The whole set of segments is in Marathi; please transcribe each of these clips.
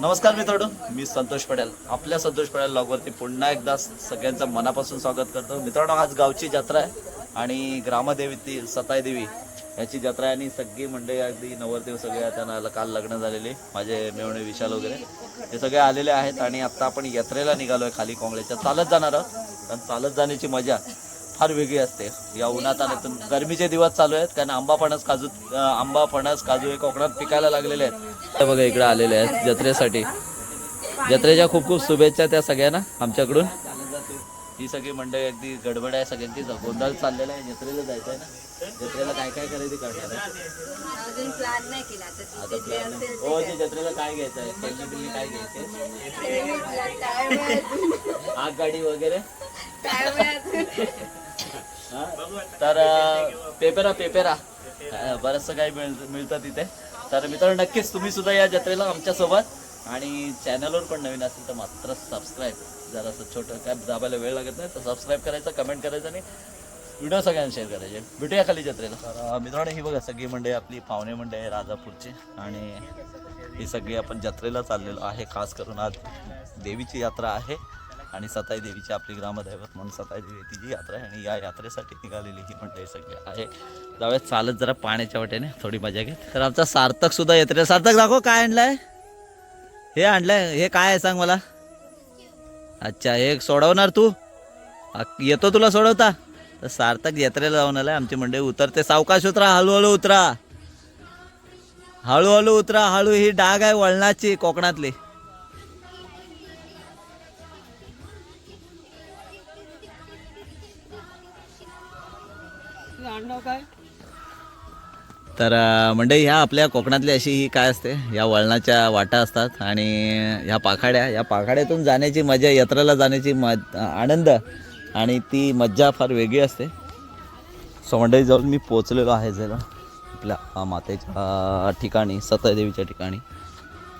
नमस्कार मित्रांनो मी संतोष पटेल. आपल्या संतोष पटेल लॉगवरती पुन्हा एकदा सगळ्यांचं मनापासून स्वागत करतो. मित्रांनो आज गावची जत्रा आहे आणि ग्रामदेवीतील सताई देवी याची जत्रा आहे आणि सगळी मंडळी अगदी नवरदेव सगळे त्यांना काल लग्न झालेले माझे मेवणे विशाल वगैरे. हे सगळे आलेले आहेत आणि आत्ता आपण यात्रेला निघालो आहे खाली काँग्रेसच्या. चालत जाणार आहोत. कारण चालत जाण्याची मजा फार वेगळी असते. या उन्हात आणि गरमीचे दिवस चालू आहेत. कारण आंबा फणस काजू आंबा फणस काजू हे कोकणात पिकायला लागलेले आहेत. बघा इकडे आलेले आहेत जत्रेसाठी. जत्रेच्या खूप खूप शुभेच्छा त्या सगळ्यांना आमच्याकडून. ही सगळी मंडळी अगदी गडबड आहे सगळ्यांची. गोंधळ चाललेला आहे जत्रेला जायचं आहे ना. जत्रेला काय काय खरेदी करणार. हो ते जत्रेला काय घ्यायचं आहे खेळणी बिळणी काय घ्यायचे. आगगाडी वगैरे? तर पेपेरा पेपेरा. बरंचसं काही मिळ मिळतं तिथे. तर मित्रांनो नक्कीच तुम्ही सुद्धा या जत्रेला आमच्यासोबत. आणि चॅनलवर पण नवीन असेल तर मात्र सबस्क्राईब जरासं छोटं काय दाबायला वेळ लागत नाही तर सबस्क्राईब करायचं कमेंट करायचं आणि व्हिडिओ सगळ्यांना शेअर करायचे. भेटूया खाली जत्रेला. तर मित्रांनो ही बघा सगळी मंडळी आपली पाहुणे मंडळी आहे राजापूरची. आणि ही सगळी आपण जत्रेला चाललेलो आहे खास करून आज देवीची यात्रा आहे. आणि सताई देवीची आपली ग्रामदैवत म्हणून सताई देवी तिची यात्रा आहे आणि या यात्रेसाठी निघालेली ही मंडळी सगळी आहे. जाऊयात चालत जरा पाण्याच्या वाटेने थोडी मजा घेत. तर आमचा सार्थक सुद्धा येत सार्थक दाखव काय आणलंय? हे आणलंय. हे काय आहे सांग मला? अच्छा हे सोडवणार तू? येतो तुला सोडवता? तर सार्थक यात्रेला जाऊन आलाय. आमची मंडळी उतरते. सावकाश उतरा हळूहळू उतरा. हळूहळू उतरा. हळू ही डाग आहे वळणाची कोकणातली. तर अं, मंडळी ह्या आपल्या कोकणातली अशी ही काय असते? या वळणाच्या वाटा असतात आणि ह्या पाखाड्या. या पाखाड्यातून जाण्याची मजा यात्रेला जाण्याची म आनंद आणि ती मज्जा फार वेगळी असते. सो मंडळी जाऊन मी पोचलेलो आहे जरा आपल्या मातेच्या ठिकाणी सतादेवीच्या ठिकाणी.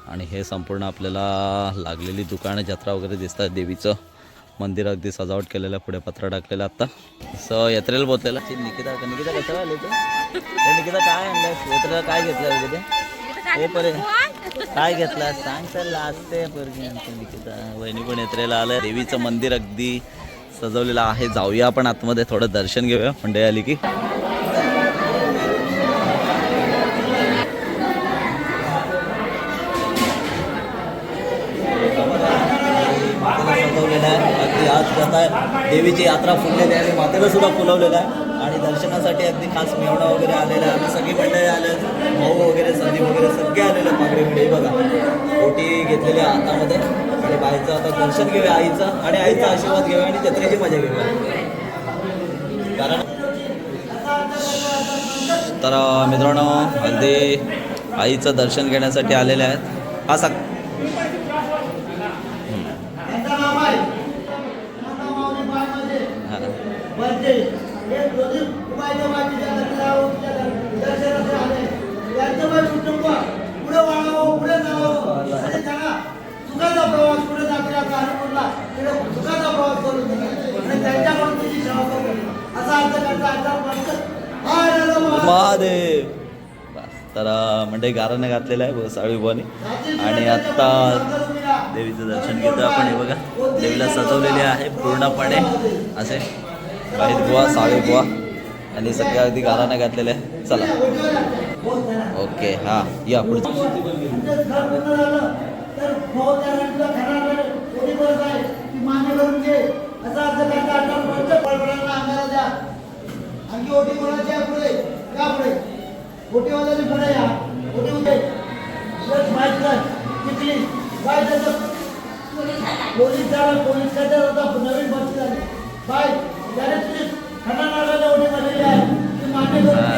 आणि हे संपूर्ण आपल्याला लागलेली दुकानं जत्रा वगैरे दिसतात देवीचं. मंदिर अगदी सजावट केलेलं पुढे पत्र टाकलेलं आत्ता सो यात्रेला पोचलेला ती निकिता निकिता कशाला आले तू? हे निकिता काय आणलं यात्रेला काय घेतलं वगैरे हे परे काय घेतलं? सांग तर आमची निकिता. वहिनी पण यात्रेला आलं देवीचं मंदिर अगदी सजवलेलं आहे. जाऊया आपण आतमध्ये थोडं दर्शन घेऊया. मंडळी आली की. देवीची यात्रा फुललेली आहे. आणि मातेला सुद्धा फुलवलेलं आहे. आणि दर्शनासाठी अगदी खास मेवणा वगैरे आलेला आहे. आम्ही सगळी मंडळी आले भाऊ वगैरे संदीप वगैरे सगळे आलेले पागडे मिळे बघा ओटी घेतलेल्या हातामध्ये. आणि बाईचं आता दर्शन घेऊया आईचं आणि आईचा आशीर्वाद घेऊया आणि जत्रेची मजा घेऊया. कारण तर मित्रांनो अगदी आईचं दर्शन घेण्यासाठी आलेले आहेत. हा सांग महादेव. तर म्हणजे मंडळी गाराने घातलेलं आहे साळीबानी आणि आत्ता देवीचं दर्शन घेतो आपण हे बघा. देवीला सजवलेली आहे. पूर्णपणे असे वाईट गोवा साळी गोवा. आणि सगळ्या अगदी गाराने घातलेले. आहे चला. ओके हां या पुढे आणखी ओटी कोणाची पुढे या पुढे ओटीवाल्याची पुढे या ओटी उद्या माहीत कर किती काय त्याचं पोलीस झाला पोलीस खात्यात आता नवीन भरती झाली. बाय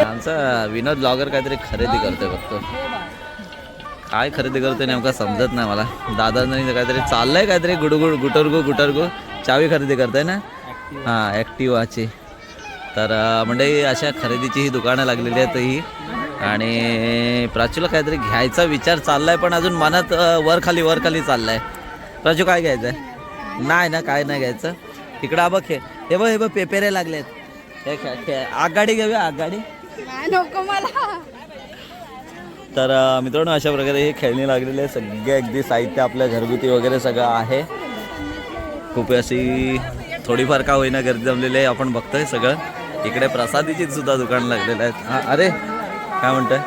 आमचा विनोद ब्लॉगर काहीतरी खरेदी करतोय बघतो. काय खरेदी करतोय नेमका समजत नाही मला. दादा काहीतरी चाललंय काहीतरी गुडगुड गुटरगु गुटरगु. चावी खरेदी करताय ना? हां ॲक्टिवाची तर म्हणजे अशा खरेदीची ही दुकानं लागलेली आहेत ही. आणि प्राचूला काहीतरी घ्यायचा विचार चाललाय पण अजून मनात वर खाली वर खाली चाललाय. प्राचू काय घ्यायचं आहे नाही ना काय नाही घ्यायचं. इकडं बघ हे हे बघ हे बघ पेपेरे लागलेत. हे खे- खे- आगगाडी घेऊया आगगाडी. नको मला. तर मित्रांनो अशा प्रकारे हे खेळणी लागलेले आहे सगळे अगदी साहित्य आपल्या घरगुती वगैरे सगळं आहे. खूप अशी थोडीफार का होईना गर्दी जमलेली आहे. आपण बघतोय सगळं. इकडे प्रसादीची सुद्धा दुकान लागलेलं आहेत हा अरे काय म्हणतोय?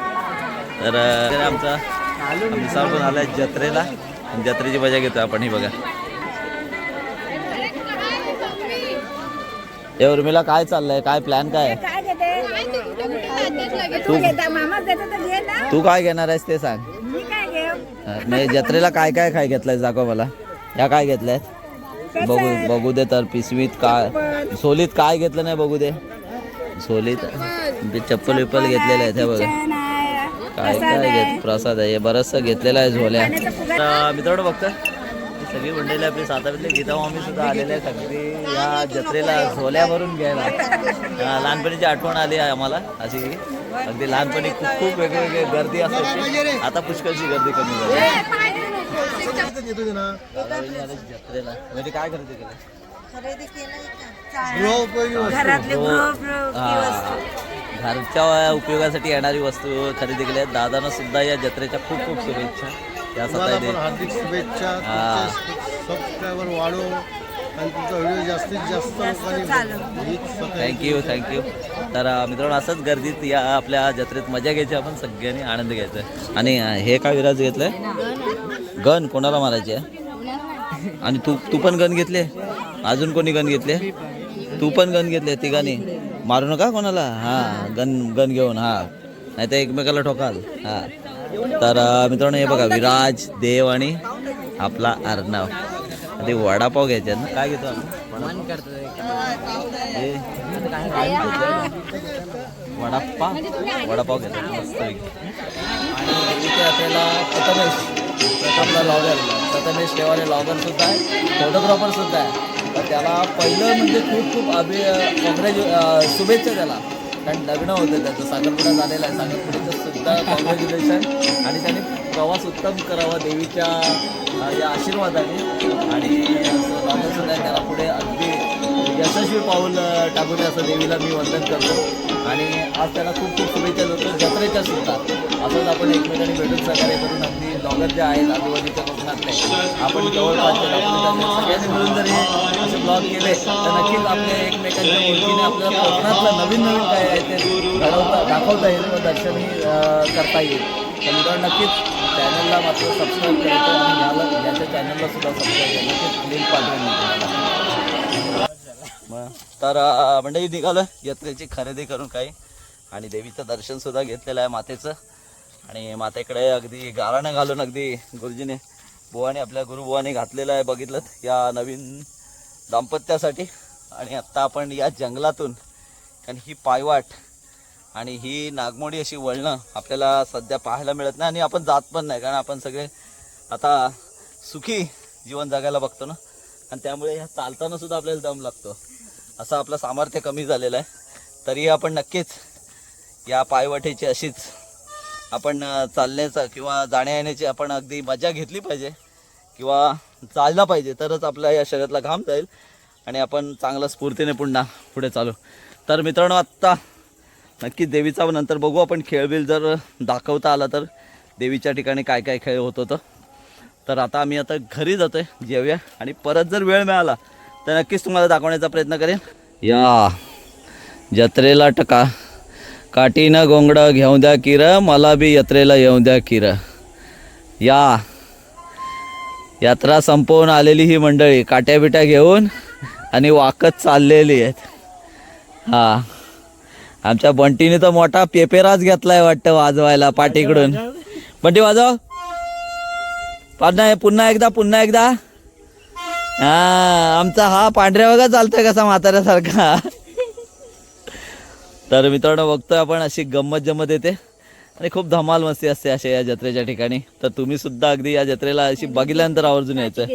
तर आमचा आमचा पण आलाय जत्रेला. आणि जत्रेची मजा घेतो आपण ही बघा. ए उर्मिला काय चाललंय? काय प्लॅन काय? आहे? काय घेते? तू मामा देते तर घे ना. तू काय घेणार आहेस ते सांग. मी काय घेऊ? हा, म्हणजे जत्रेला काय काय काय घेतलंय दाखव मला. या काय घेतलंय बघू बघू दे तर पिसवीत काय सोलीत काय घेतलं नाही बघू दे. सोलीत ते चप्पल. विप्पल घेतलेले आहेत हे बघा. काय काय घेत प्रसाद आहे. बरंचसं घेतलेलं आहे झोल्या. तर मित्रांनो बघतोय. ही सगळी मंडळी आपली साताऱ्यातले गीता मामी सुद्धा आलेले आहेत. अगदी या जत्रेला झोल्या भरून घ्यायला. लहानपणीची आठवण आली आहे आम्हाला. अशी अगदी लहानपणी खूप खूप वेगवेगळे गर्दी असायची. आता पुष्कळची गर्दी कमी झाली. जत्रेला. म्हणजे काय खरेदी. घरातले हो. घरच्या उपयोगासाठी येणारी वस्तू खरेदी केल्या दादांना सुद्धा या जत्रेच्या खूप खूप शुभेच्छा. या हार्दिक शुभेच्छा. हा. सबस्क्रायबर वाढो आणि तुमचा व्हिडिओ जास्तीत जास्त लोकांनी हीच स्वतः- थँक्यू थँक्यू तर मित्रांनो असंच गर्दीत या आपल्या जत्रेत मजा घ्यायची. आपण सगळ्यांनी आनंद घ्यायचा. आहे. आणि हे काय विराज घेतलंय? गन कोणाला मारायची? आहे आणि तू तू पण गन घेतले? अजून कोणी गन घेतले? तू पण गन घेतले तिघांनी? मारू नका कोणाला? हा गन गन घेऊन हा. नाही तर एकमेकाला ठोकाल हा. तर मित्रांनो हे बघा विराज देव आणि आपला अर्णव. ते वडापाव घ्यायचे ना? काय घेतो आपण? वडापाव वडापाव घेतो. मस्त आपल्याला प्रथमेश. आपला लॉगर प्रथमेश ठेवाले लॉगर सुद्धा आहे. फोटोग्राफर सुद्धा आहे. तर त्याला पहिलं म्हणजे खूप खूप अभि कॉंग्रॅच्यु शुभेच्छा त्याला. कारण लग्न होतं त्याचं. साखरपुडा झालेला आहे. साखरपुड्याचं सुद्धा कॉंग्रॅच्युलेशन आणि त्याने प्रवास उत्तम करावा देवीच्या या आशीर्वादाने. आणि सुद्धा त्याला पुढे अगदी यशस्वी पाऊल टाकू दे असं देवीला मी वंदन करतो. आणि आज त्याला खूप खूप शुभेच्छा देतो. जत्रेच्या सुद्धा. असंच आपण एकमेकांनी भेटून सहकार्य करून अगदी ब्लॉगर जे आहेत आजूबाजूच्या कोकणातले आपण जवळपासचे आपण सगळ्यांनी मिळून जर हे असे ब्लॉग केले तर नक्कीच आपल्या एकमेकांच्या ओळखीने आपल्याला कोकणातलं नवीन नवीन काय आहे ते घडवता दाखवता येईल व दर्शनही करता येईल. तर मित्रांनो नक्कीच चॅनलला मात्र सबस्क्राईब करायचं आणि याला याच्या चॅनलला सुद्धा सबस्क्राईब करायचं नक्कीच लिंक पाठवून तर मंडळी निघालं यात्रेची खरेदी करून काही. आणि देवीचं दर्शन सुद्धा घेतलेलं आहे मातेचं. आणि मातेकडे अगदी गाराणं घालून अगदी गुरुजीने बुवाने आपल्या गुरुबुवाने घातलेलं आहे बघितलं या नवीन दाम्पत्यासाठी. आणि आत्ता आपण या जंगलातून कारण ही पायवाट आणि ही नागमोडी अशी वळणं आपल्याला सध्या पाहायला मिळत नाही आणि आपण जात पण नाही कारण आपण सगळे आता सुखी जीवन जगायला बघतो ना. आणि त्यामुळे ह्या चालताना सुद्धा आपल्याला दम लागतो. असं आपलं सामर्थ्य कमी झालेलं आहे. तरीही आपण नक्कीच या पायवाटेची अशीच आपण चालण्याचा किंवा जाण्या येण्याची आपण अगदी मजा घेतली पाहिजे किंवा चालला पाहिजे तरच आपल्या या शरीरातला घाम जाईल आणि आपण चांगला स्फूर्तीने पुन्हा पुढे चालू. तर मित्रांनो आत्ता नक्की देवीचा नंतर बघू आपण खेळबिल जर दाखवता आला तर देवीच्या ठिकाणी काय काय खेळ होत होतं. तर आता आम्ही आता घरी जातो आहे जेवूया आणि परत जर वेळ मिळाला तर नक्कीच तुम्हाला दाखवण्याचा प्रयत्न करेन. या जत्रेला टका काठीनं गोंगडं घेऊन द्या किर मला बी यात्रेला येऊन द्या किर. या. यात्रा संपवून आलेली ही मंडळी काट्या बिट्या घेऊन आणि वाकत चाललेली आहेत. हा. आमच्या बंटीने तर मोठा पेपेराच घेतलाय वाटतं वाजवायला पाठीकडून. बंटी वाजव. पुन्हा पुन्हा एकदा पुन्हा एकदा. हा आमचा हा पांढऱ्या वगैरे चालतोय कसा म्हाताऱ्यासारखा. तर मित्रांनो बघतोय आपण अशी गंमत जमत येते. आणि खूप धमाल मस्ती असते अशा या जत्रेच्या ठिकाणी. तर तुम्ही सुद्धा अगदी या जत्रेला अशी बघितल्यानंतर आवर्जून यायचं.